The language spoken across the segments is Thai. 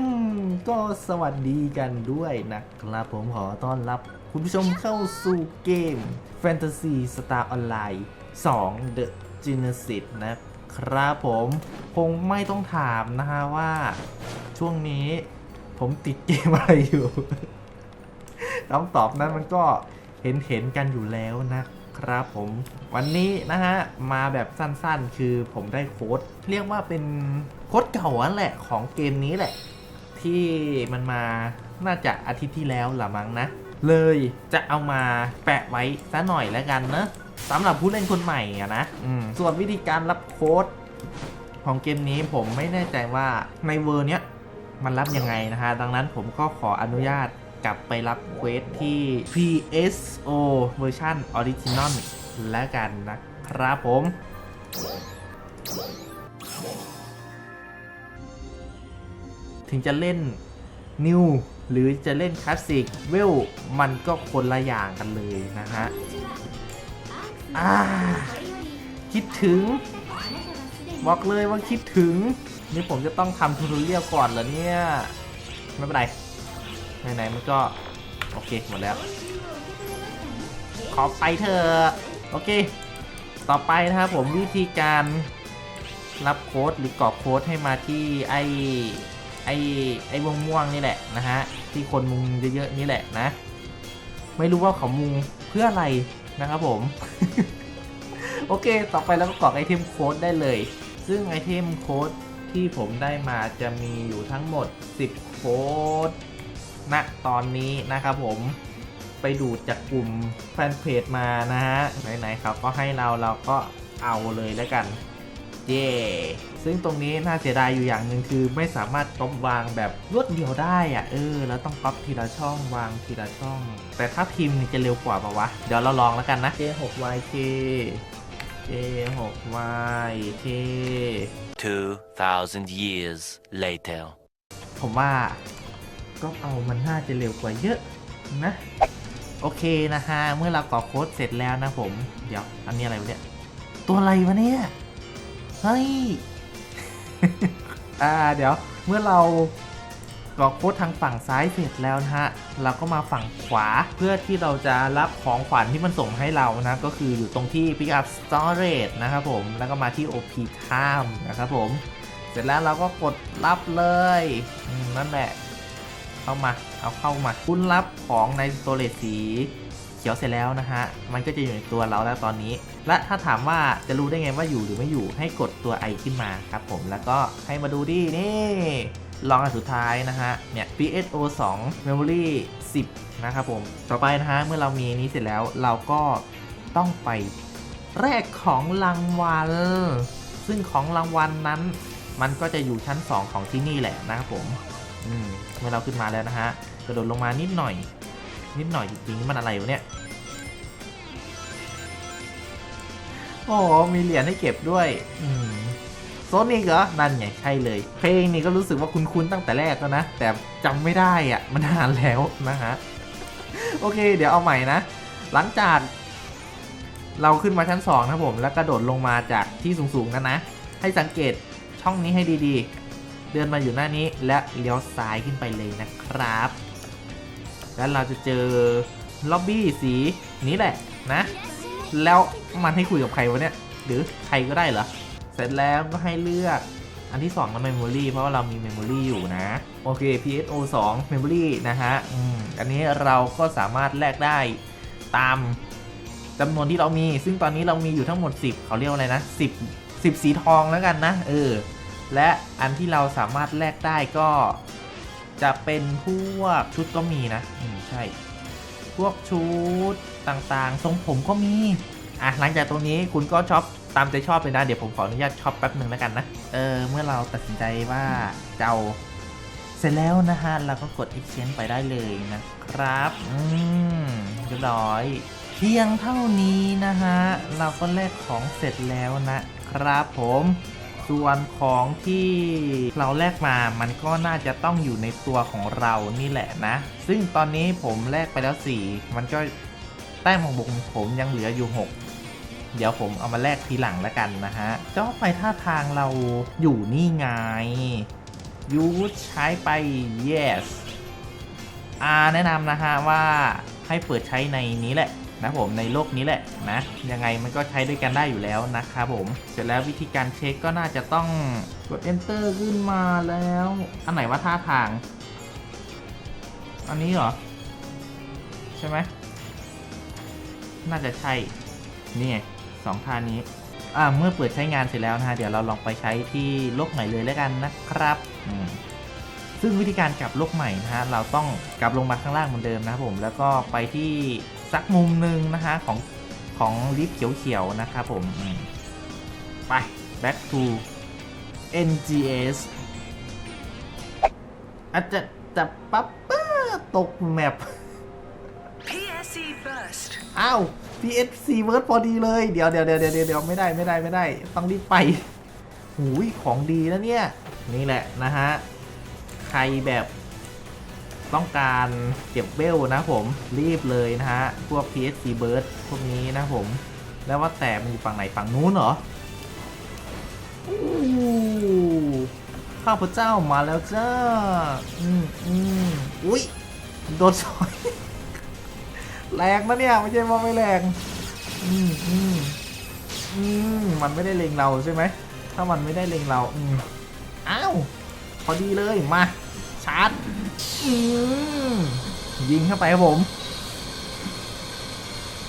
มก็สวัสดีกันด้วยนะครับผมขอต้อนรับคุณผู้ชมเข้าสู่เกม Fantasy Star Online 2 The Genesis นะครับผมคงไม่ต้องถามนะฮะว่า ช่วงนี้ผมติดเกมอะไรอยู่คำตอบนั้นมันก็เห็นเห็นๆกันอยู่แล้วนะครับผมวันนี้นะฮะ มาแบบสั้นๆ คือผมได้โค้ด เรียกว่าเป็นโค้ดเก่าอันแหละของเกมนี้แหละ ที่มันมาน่าจะอาทิตย์ที่แล้วละมั้งนะ เลยจะเอามาแปะไว้ซะหน่อยแล้วกันนะสำหรับผู้เล่นคนใหม่อะนะอืมส่วนวิธีการรับโค้ดของเกมนี้ผมไม่แน่ใจว่าในเวอร์เนี้ยมันรับยังไงนะฮะ ดังนั้นผมก็ขออนุญาตกลับไปรับเควสที่ PSO เวอร์ชันออริจินอลแล้วกันนะครับผม ถึงจะเล่นนิวหรือจะเล่นคลาสสิกเวลมันก็คนละอย่างกันเลยนะฮะคิดถึงบอกเลยว่าคิดถึง นี่ผมจะต้องทำทูตเรียลก่อนเหรอเนี่ย ไม่เป็นไรไหนๆมันก็ โอเค หมดแล้ว ขอไปเถอะโอเค ต่อไปนะครับผมวิธีการรับโค้ดหรือกรอกโค้ดให้มาที่ไอ ไอไอวงม่วงๆนี่แหละนะฮะที่คนมุงเยอะๆนี่แหละนะ ไม่รู้ว่าเขามุงเพื่ออะไรนะครับผม โอเค ต่อไปแล้วก็กรอกไอเทมโค้ดได้เลย ซึ่งไอเทมโค้ดที่ผมได้มาจะมีอยู่ทั้งหมด 10 โค้ดณตอนนี้นะครับผมไปดูดจากกลุ่มแฟนเพจมานะฮะไหนๆเขาก็ให้เราเราก็เอาเลยแล้วกัน เย่ซึ่งตรงนี้น่าเสียดายอยู่อย่างหนึ่งคือไม่สามารถก๊อปวางแบบรวดเดียวได้อะเออแล้วต้องก๊อปทีละช่องวางทีละช่อง แต่ถ้าพิมพ์นี่จะเร็วกว่าปะวะ เดี๋ยวเราลองแล้วกันนะ J6YK J6YK 2,000 years later. ผมว่าก็เอามันน่าจะเร็วกว่าเยอะนะ โอเคนะฮะ เมื่อเรากรอกโค้ดเสร็จแล้วนะผม เดี๋ยว อันนี้อะไรวะเนี่ย ตัวอะไรวะเนี่ย เฮ้ย อ่าเดี๋ยวเมื่อเรากรอกโค้ดทางฝั่งซ้ายเสร็จแล้วนะฮะ เราก็มาฝั่งขวาเพื่อที่เราจะรับของขวัญที่มันส่งให้เรานะ ก็คืออยู่ตรงที่ Pick up Storage นะครับผม แล้วก็มาที่ OP Time นะครับผม เสร็จแล้วเราก็กดรับเลย นั่นแหละ เข้ามา เอาเข้ามา คุณรับของในสโตรจสี ขียวเสร็จแล้วนะฮะ มันก็จะอยู่ในตัวเราแล้วตอนนี้ และถ้าถามว่าจะรู้ได้ไงว่าอยู่หรือไม่อยู่ ให้กดตัวไอขึ้นมาครับผม แล้วก็ให้มาดูดิ นี่ลองอันสุดท้ายนะฮะ เนี่ย PSO 2 Memory 10 นะครับผม ต่อไปนะฮะ เมื่อเรามีนี้เสร็จแล้ว เราก็ต้องไปแลกของรางวัล ซึ่งของรางวัลนั้น มันก็จะอยู่ชั้น 2 ของที่นี่แหละนะครับผม อืม เมื่อเราขึ้นมาแล้วนะฮะ กระโดดลงมานิดหน่อย นิดหน่อยจริงๆมันอะไรวะเนี่ย โอ้มีเหรียญให้เก็บด้วยโซนิกเหรอ นั่นไงใช่เลย เพลงนี้ก็รู้สึกว่าคุ้นๆตั้งแต่แรกแล้วนะ แต่จำไม่ได้อะมันนานแล้วนะฮะ โอเค เดี๋ยวเอาใหม่นะ หลังจาก เราขึ้นมาชั้น 2 นะผม แล้วกระโดดลงมาจากที่สูงๆนั้นนะ ให้สังเกตช่องนี้ให้ดีๆ เดินมาอยู่หน้านี้และเลี้ยวซ้ายขึ้นไปเลยนะครับ แล้วเราจะเจอล็อบบี้สีนี้แหละนะ แล้วมันให้คุยกับใครวะเนี่ย หรือใครก็ได้เหรอ เสร็จแล้วก็ให้เลือกอันที่2นะ Memory เพราะว่าเรามี Memory อยู่นะ โอเค PSO 2 Memory นะฮะอืมอันนี้เราก็สามารถแลกได้ตามจำนวนที่เรามี ซึ่งตอนนี้เรามีอยู่ทั้งหมด 10 เขาเรียกว่าอะไรนะ 10 10 สีทองแล้วกันนะ เออ และอันที่เราสามารถแลกได้ก็ จะเป็นพวกชุดก็มีนะอืมใช่ พวกชุดต่างๆ ทรงผมก็มี อะหลังจากตรงนี้คุณก็ช็อปตามใจชอบเลยนะ เดี๋ยวผมขออนุญาตช็อปแป๊บหนึ่งแล้วกันนะ เออ เมื่อเราตัดสินใจว่าจะเอาเสร็จแล้วนะฮะ เราก็กด exchange ไปได้เลยนะครับ อืมเรียบร้อย เพียงเท่านี้นะฮะ เราก็แลกของเสร็จแล้วนะครับผม ส่วนของที่เราแลกมามันก็น่าจะต้องอยู่ในตัวของเรานี่แหละนะ ซึ่งตอนนี้ผมแลกไปแล้ว 4 มันก็แต้มของผมผมยังเหลืออยู่ 6เดี๋ยวผมเอามาแลกทีหลังแล้วกันนะฮะเจ้าไปท่าทางเราอยู่นี่ไงยูใช้ไป yes อ่าแนะนำนะฮะว่าให้เปิดใช้ในนี้แหละ นะผมในโลกนี้แหละนะยังไงมันก็ใช้ด้วยกันได้อยู่แล้วนะครับผม เสร็จแล้ววิธีการเช็คก็น่าจะต้องกด enter ขึ้นมาแล้ว อันไหนว่าท่าทาง อันนี้เหรอ ใช่ไหมน่าจะใช่ นี่ไงสองท่านี้อ่าเมื่อเปิดใช้งานเสร็จแล้วนะฮะเดี๋ยวเราลองไปใช้ที่โลกใหม่เลยแล้วกันนะครับอืมซึ่งวิธีการกลับโลกใหม่นะฮะเราต้องกลับลงมาข้างล่างเหมือนเดิมนะครับผมแล้วก็ไปที่ สักมุมหนึ่งนะฮะของของลิฟต์เขียวๆนะครับผมอืมไป back to NGS อาจจะจะปั๊บป้าตกแมป PSE burst. อ้าว PSC เวิร์ดพอดีเลยเดี๋ยวเดี๋ยวเดี๋ยวเดี๋ยวเดี๋ยวไม่ได้ไม่ได้ไม่ได้ ต้องรีบไปหูยของดีแล้วเนี่ย นี่แหละนะฮะ ใครแบบ ต้องการเก็บเวลนะผมรีบเลยนะฮะ พวก PSC Bird พวกนี้นะผม แล้วว่าแต่มันอยู่ฝั่งไหนฝั่งนู้นเหรอข้าพเจ้ามาแล้วจ้า อืมอืมอุ้ย โดนซอยแรงนะเนี่ย ไม่ใช่ว่าไม่แรง อืมอืมอืมมันไม่ได้เล็งเราใช่ไหม ถ้ามันไม่ได้เล็งเรา อืมอ้าว พอดีเลย มา ชาร์จยิงเข้าไปครับผม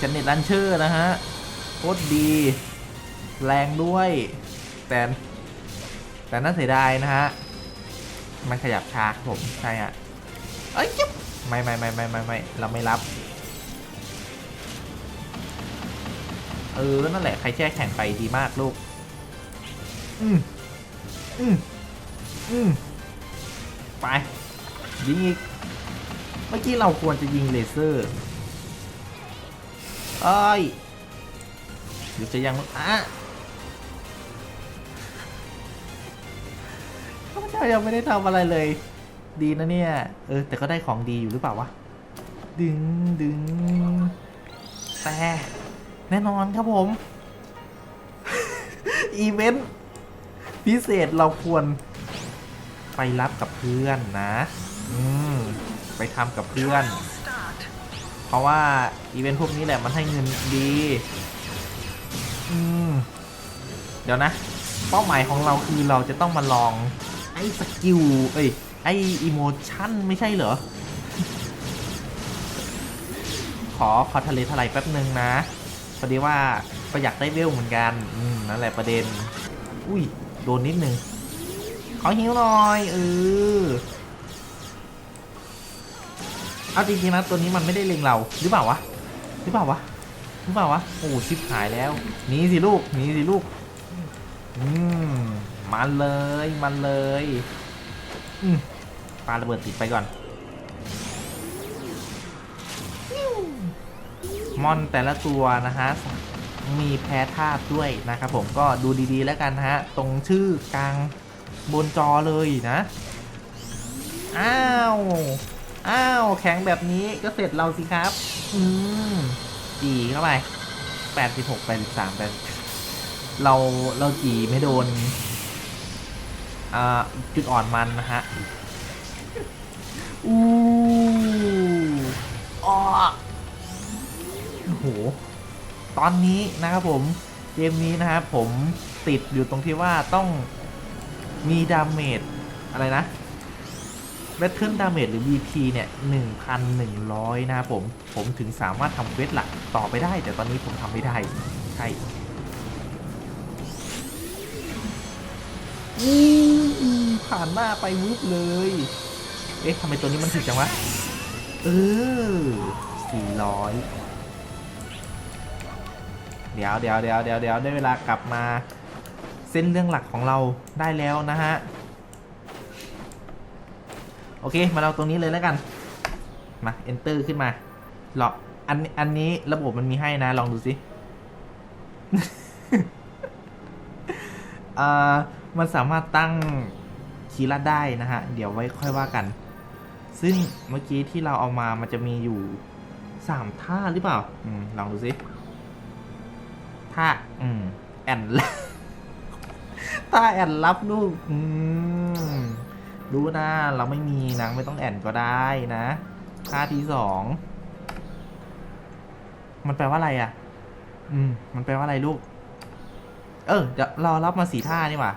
จันเน็ตลันเชอร์นะฮะโคตรดี แรงด้วย แต่ แต่น่าเสียดายนะฮะ มันขยับช้ารับผม ใช่ฮะเอ้ยจิ๊บไม่ไม่ไม่ไม่ไม่ไม่เราไม่รับ เออ นั่นแหละ ใครแช่แข็งไปดีมากลูก อืมอืมอืม ไปยิงอีกเมื่อกี้เราควรจะยิงเลเซอร์เอ้ยหรือจะยังอะข้าพเจ้ายังไม่ได้ทำอะไรเลย ดีนะเนี่ย เออ แต่ก็ได้ของดีอยู่หรือเปล่าวะ ดึงดึง แต่แน่นอนครับผม อีเวนต์พิเศษเราควร รับกับเพื่อนนะ อืม ไปทำกับเพื่อน เพราะว่าอีเวนต์พวกนี้แหละมันให้เงินดี อืม เดี๋ยวนะ เป้าหมายของเราคือเราจะต้องมาลอง ไอ้สกิล เอ้ย ไอ้อิโมชันไม่ใช่เหรอ ขอขอทะเลทลายแป๊บหนึ่งนะพอดีว่าก็อยากได้เวลเหมือนกัน อืม นั่นแหละประเด็น อุ้ย โดนนิดนึง ขอหิวหน่อยเออเอาจริงๆนะตัวนี้มันไม่ได้เล็งเราหรือเปล่าวะหรือเปล่าวะหรือเปล่าวะโอ้ชิบหายแล้วหนีสิลูกหนีสิลูกอืมมันเลยมันเลยอืมปาระเบิดติดไปก่อน มอนแต่ละตัวนะฮะมีแพ้ธาตุด้วยนะครับผมก็ดูดีๆแล้วกันนะฮะ ตรงชื่อกลาง บนจอเลยนะ อ้าว อ้าว แข็งแบบนี้ก็เสร็จเราสิครับ อืมจีเข้าไปแปดสิบหกแปดสิบสามแปดเราเราจีไม่โดน อ่า จุดอ่อนมันนะฮะ อู้อ้อโอ้โห ตอนนี้นะครับผม เกมนี้นะครับผมติดอยู่ตรงที่ว่าต้อง มีดาเมจอะไรนะแบทเทิลดาเมจหรือ BP เนี่ย 1,100 นะครับผม ผมถึงสามารถทำเวสหลักต่อไปได้ แต่ตอนนี้ผมทำไม่ได้ ใช่ผ่านหน้าไปวุบเลย เอ๊ะทำไมตัวนี้มันถึกจังวะ เออ 400 เดี๋ยวเดี๋ยวเดี๋ยวเดี๋ยวเดี๋ยวได้เวลากลับมา เส้นเรื่องหลักของเราได้แล้วนะฮะ โอเค มาเราตรงนี้เลยแล้วกัน มา enter ขึ้นมาหรออันอันนี้ระบบมันมีให้นะ ลองดูสิอ่ามันสามารถตั้งคีย์ลัดได้นะฮะ เดี๋ยวไว้ค่อยว่ากัน ซึ่งเมื่อกี้ที่เราเอามามันจะมีอยู่สามท่าหรือเปล่า อืม ลองดูสิท่า อืม แอน ท่าแอนรับลูกอืมรู้นะ เราไม่มีนางไม่ต้องแอนก็ได้นะท่าที่สองมันแปลว่าอะไรอะ อืม มันแปลว่าอะไรลูก เออเดี๋ยวเรารับมาสีท่านี่หว่า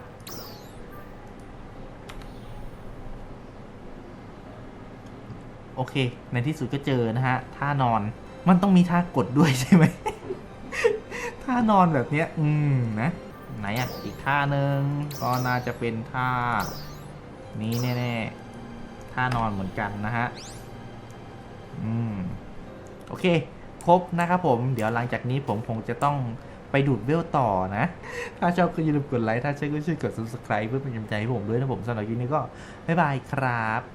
โอเค ในที่สุดก็เจอนะฮะ ท่านอน มันต้องมีท่ากดด้วยใช่ไหม ท่านอนแบบเนี้ย อืม นะ ไหนอะ อีกท่าหนึ่งก็น่าจะเป็นท่า นี้แน่ๆท่านอนเหมือนกันนะฮะ อืม โอเค ครบนะครับผม เดี๋ยวหลังจากนี้ผมคงจะต้องไปดูดเวลต่อนะ ถ้าชอบก็อย่าลืมกดไลค์ ถ้าใช่ก็ช่วยกด subscribe เพื่อเป็นกำลังใจให้ผมด้วยนะผมสำหรับคลิปนี้ก็ บ๊ายบายครับ